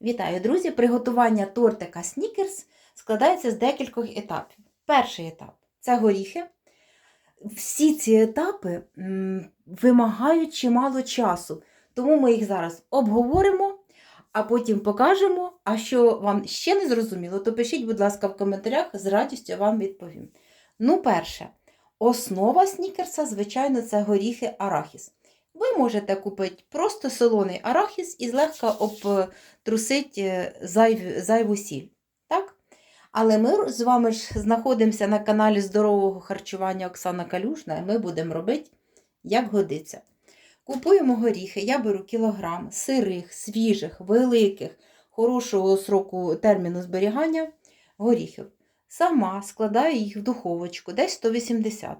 Вітаю, друзі! Приготування тортика Снікерс складається з декількох етапів. Перший етап це горіхи. Всі ці етапи вимагають чимало часу, тому ми їх зараз обговоримо, а потім покажемо. А що вам ще не зрозуміло, то пишіть, будь ласка, в коментарях, з радістю вам відповім. Ну, перше, основа снікерса, звичайно, це горіхи арахіс. Ви можете купити просто солоний арахіс і злегка обтрусити зайв, зайву сіль. Так? Але ми з вами ж знаходимося на каналі здорового харчування Оксана Калюшна, і ми будемо робити, як годиться. Купуємо горіхи, я беру кілограм сирих, свіжих, великих, хорошого сроку терміну зберігання горіхів. Сама складаю їх в духовочку, десь 180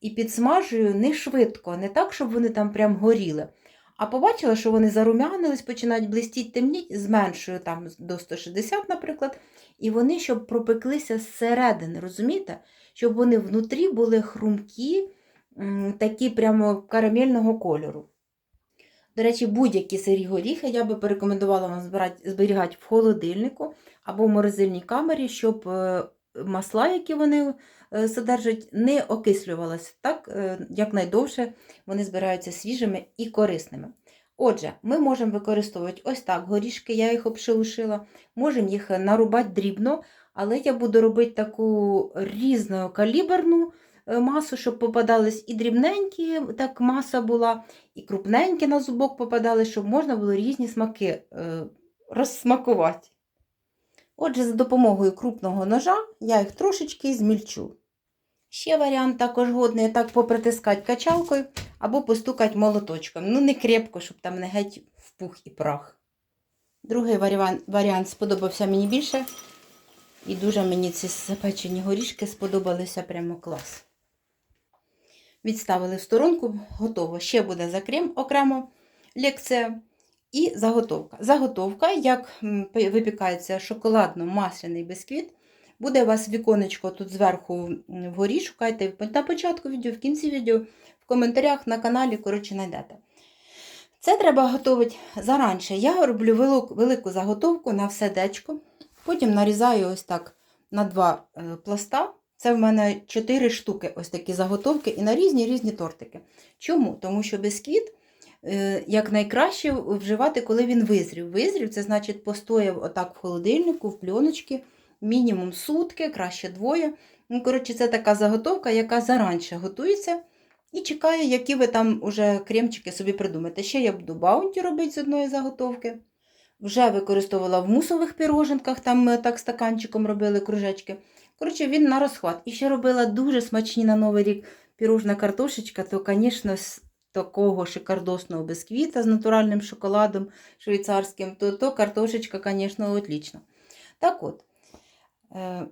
і підсмажую не швидко, не так, щоб вони там прям горіли. А побачила, що вони зарум'янились, починають блистіть темніть, зменшую там до 160, наприклад, і вони, щоб пропеклися зсередини, розумієте? Щоб вони внутрі були хрумкі, такі прямо карамельного кольору. До речі, будь-які сирі горіхи я би порекомендувала вам зберігати в холодильнику або в морозильній камері, щоб е, масла, які вони содержать, не окислювалися. Так, е, якнайдовше вони збираються свіжими і корисними. Отже, ми можемо використовувати ось так горішки, я їх обшелушила, можемо їх нарубати дрібно, але я буду робити таку різнокаліберну е, масу, щоб попадались і дрібненькі, так маса була, і крупненькі на зубок попадали, щоб можна було різні смаки е, розсмакувати. Отже, за допомогою крупного ножа я їх трошечки змільчу. Ще варіант також годний так попритискати качалкою або постукати молоточком. Ну, не крепко, щоб там не геть в пух і прах. Другий варіант, сподобався мені більше. І дуже мені ці запечені горішки сподобалися прямо клас. Відставили в сторонку, готово. Ще буде закрім окремо лекція. І заготовка. Заготовка, як випікається шоколадно-масляний бисквіт, буде у вас віконечко тут зверху вгорі, шукайте на початку відео, в кінці відео, в коментарях на каналі, коротше, знайдете. Це треба готувати заранше. Я роблю велику, заготовку на все дечко. Потім нарізаю ось так на два е, пласта. Це в мене 4 штуки ось такі заготовки і на різні різні тортики. Чому? Тому що бисквіт е, як найкраще вживати, коли він визрів. Визрів це значить постояв отак в холодильнику, в пленочці, мінімум сутки, краще двоє. Ну, коротше, це така заготовка, яка заранше готується і чекає, які ви там уже кремчики собі придумаєте. Ще я буду баунті робити з одної заготовки. Вже використовувала в мусових піроженках, там ми так стаканчиком робили кружечки. Коротше, він на розхват. І ще робила дуже смачні на Новий рік пірожна картошечка, то, звісно, з такого шикардосного бисквіта з натуральним шоколадом швейцарським, то, то картошечка, звісно, отлічна. Так от,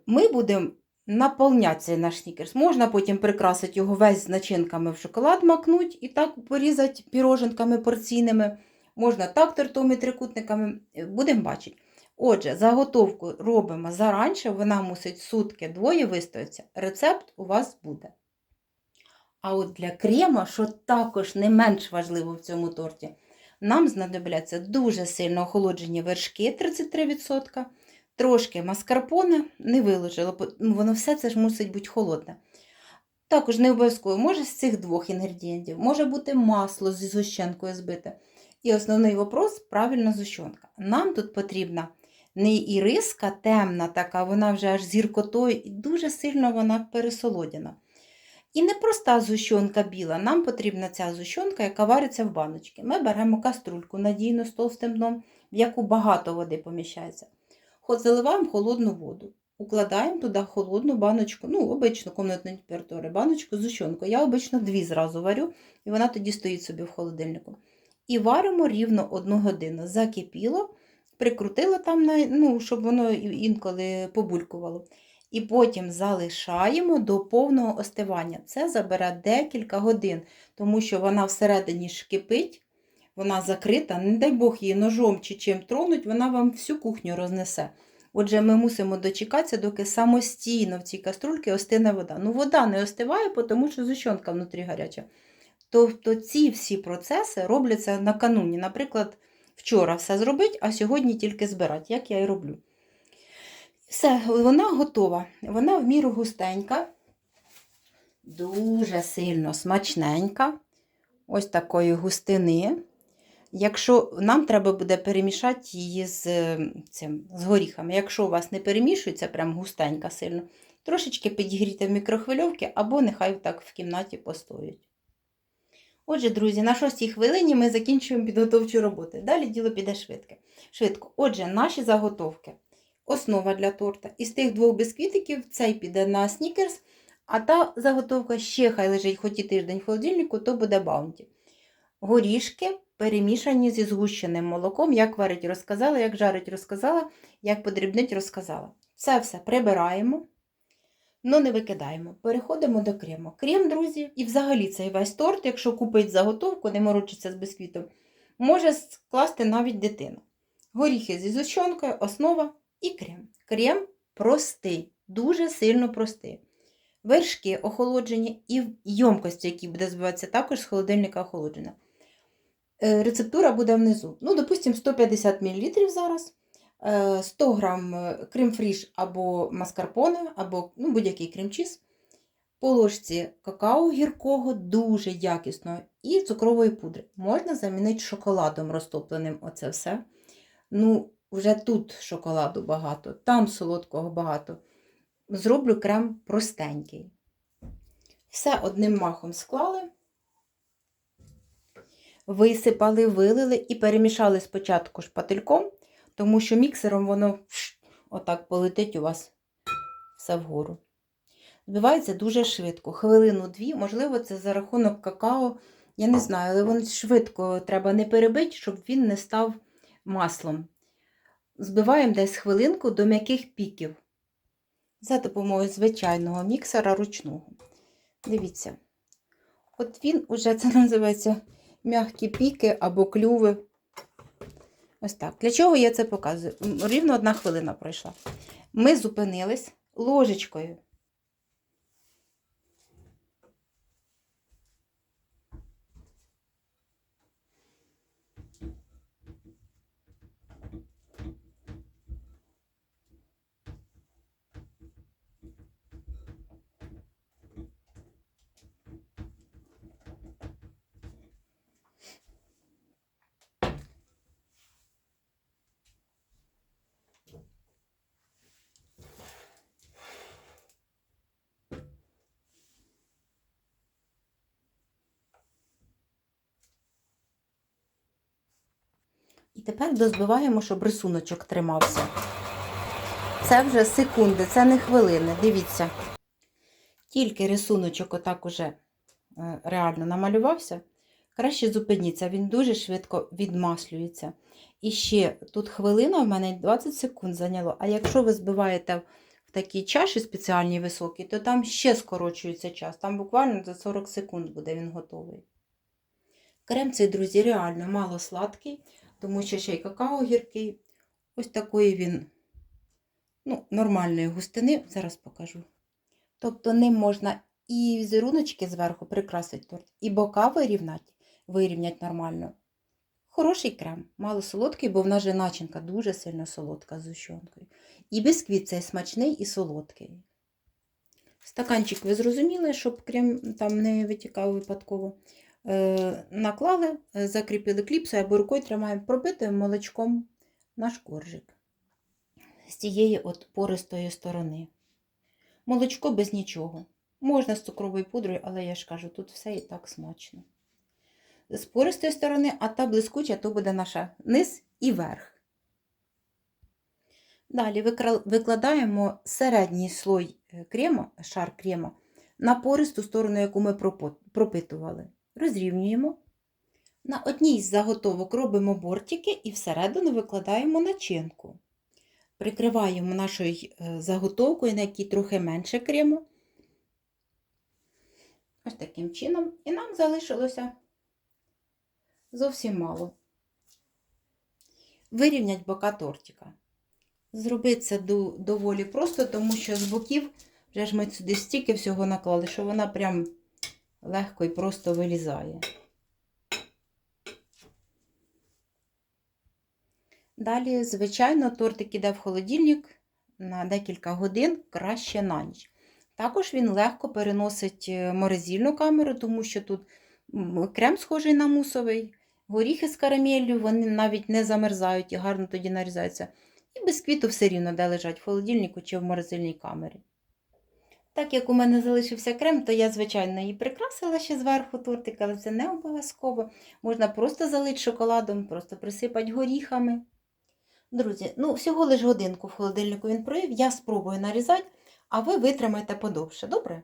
ми будемо наповняти наш снікерс. Можна потім прикрасити його весь з начинками в шоколад макнуть і так порізати піроженками порційними. Можна так тортом і трикутниками, будемо бачити. Отже, заготовку робимо заранше, вона мусить сутки двоє вистоятися. Рецепт у вас буде. А от для крема, що також не менш важливо в цьому торті, нам знадобляться дуже сильно охолоджені вершки 33%, трошки маскарпоне, не виложила, ну, воно все це ж мусить бути холодне. Також не обов'язково, може з цих двох інгредієнтів, може бути масло зі згущенкою збите. І основний вопрос правильна зущенка. Нам тут потрібна не іриска темна, така, вона вже аж зіркотою, і дуже сильно вона пересолодяна. І не проста зущенка біла, нам потрібна ця зущенка, яка вариться в баночці. Ми беремо каструльку надійно з товстим дном, в яку багато води поміщається. Заливаємо холодну воду. Укладаємо туди холодну баночку, ну, обичну комнатну температури, баночку з зущенкою. Я обично дві зразу варю, і вона тоді стоїть собі в холодильнику. І варимо рівно одну годину. Закипіло, прикрутила там, ну, щоб воно інколи побулькувало. І потім залишаємо до повного остивання. Це забере декілька годин, тому що вона всередині кипить, вона закрита, не дай Бог її ножом чи чим тронуть, вона вам всю кухню рознесе. Отже, ми мусимо дочекатися, доки самостійно в цій каструльці остине вода. Ну, вода не остиває, тому що зущенка внутрі гаряча. Тобто ці всі процеси робляться накануні. Наприклад, вчора все зробити, а сьогодні тільки збирати, як я і роблю. Все, вона готова. Вона в міру густенька, дуже сильно смачненька. Ось такої густини. Якщо нам треба буде перемішати її з, е, цим, з горіхами. Якщо у вас не перемішується, прям густенька сильно, трошечки підігрійте в мікрохвильовці або нехай так в кімнаті постоять. Отже, друзі, на шостій хвилині ми закінчуємо підготовчу роботу. Далі діло піде швидко. швидко. Отже, наші заготовки. Основа для торта. Із тих двох бісквітиків цей піде на снікерс, а та заготовка ще хай лежить хоч і тиждень в холодильнику, то буде баунті. Горішки перемішані зі згущеним молоком, як варить розказала, як жарить розказала, як подрібнить розказала. Це все прибираємо, але не викидаємо. Переходимо до крему. Крем, друзі, і взагалі цей весь торт, якщо купить заготовку, не морочиться з бісквітом, може скласти навіть дитина. Горіхи зі зущенкою, основа і крем. Крем простий, дуже сильно простий. Вершки охолоджені і в ємкості, які буде збиватися, також з холодильника охолоджена. Е, Рецептура буде внизу. Ну, допустимо, 150 мл зараз, е, 100 грам е, крем-фріш або маскарпоне, або ну, будь-який крем-чіз, по ложці какао гіркого, дуже якісного, і цукрової пудри. Можна замінити шоколадом розтопленим оце все. Ну, вже тут шоколаду багато, там солодкого багато. Зроблю крем простенький. Все одним махом склали висипали, вилили і перемішали спочатку шпательком, тому що міксером воно отак полетить у вас все вгору. Збивається дуже швидко. Хвилину-дві, можливо, це за рахунок какао. Я не знаю, але воно швидко треба не перебити, щоб він не став маслом. Збиваємо десь хвилинку до м'яких піків за допомогою звичайного міксера ручного. Дивіться, от він уже це називається м'які піки або клюви. Ось так. Для чого я це показую? Рівно одна хвилина пройшла. Ми зупинились ложечкою. І тепер дозбиваємо, щоб рисуночок тримався. Це вже секунди, це не хвилини. Дивіться. Тільки рисуночок отак уже е, реально намалювався. Краще зупиніться, він дуже швидко відмаслюється. І ще тут хвилина в мене 20 секунд зайняло. А якщо ви збиваєте в такій чаші спеціальній високій, то там ще скорочується час. Там буквально за 40 секунд буде він готовий. Крем цей, друзі, реально мало сладкий тому що ще й какао гіркий. Ось такої він ну, нормальної густини, зараз покажу. Тобто ним можна і візеруночки зверху прикрасити торт, і бока вирівняти, вирівняти нормально. Хороший крем, мало солодкий, бо в нас же начинка дуже сильно солодка з зущенкою. І бісквіт цей смачний і солодкий. Стаканчик ви зрозуміли, щоб крем там не витікав випадково. Е, наклали, е, закріпили кліпсою або рукою тримаємо пробитим молочком наш коржик з цієї от пористої сторони. Молочко без нічого. Можна з цукровою пудрою, але я ж кажу, тут все і так смачно. З пористої сторони, а та блискуча, то буде наша низ і верх. Далі викладаємо середній слой е, крема, шар крема на пористу сторону, яку ми пропитували розрівнюємо. На одній з заготовок робимо бортики і всередину викладаємо начинку. Прикриваємо нашою е, заготовкою, на якій трохи менше крему. Ось таким чином. І нам залишилося зовсім мало. Вирівнять бока тортика. Зробити це доволі просто, тому що з боків вже ж ми сюди стільки всього наклали, що вона прям легко і просто вилізає. Далі, звичайно, тортик іде в холодильник на декілька годин, краще на ніч. Також він легко переносить е, морозильну камеру, тому що тут крем схожий на мусовий, горіхи з карамеллю, вони навіть не замерзають і гарно тоді нарізаються. І бісквіту все рівно, де лежать в холодильнику чи в морозильній камері. Так як у мене залишився крем, то я, звичайно, її прикрасила ще зверху тортик, але це не обов'язково. Можна просто залити шоколадом, просто присипати горіхами. Друзі, ну всього лиш годинку в холодильнику він провів, я спробую нарізати, а ви витримайте подовше, добре?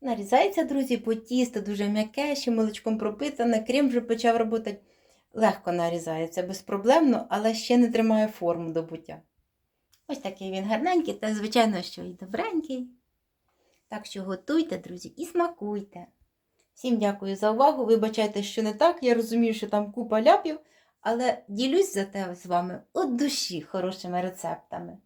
Нарізається, друзі, бо тісто дуже м'яке, ще молочком пропитане, крем вже почав роботи. Легко нарізається, безпроблемно, але ще не тримає форму до буття. Ось такий він гарненький, та, звичайно, що і добренький. Так що готуйте, друзі, і смакуйте. Всім дякую за увагу. Вибачайте, що не так. Я розумію, що там купа ляпів, але ділюсь за те з вами от душі хорошими рецептами.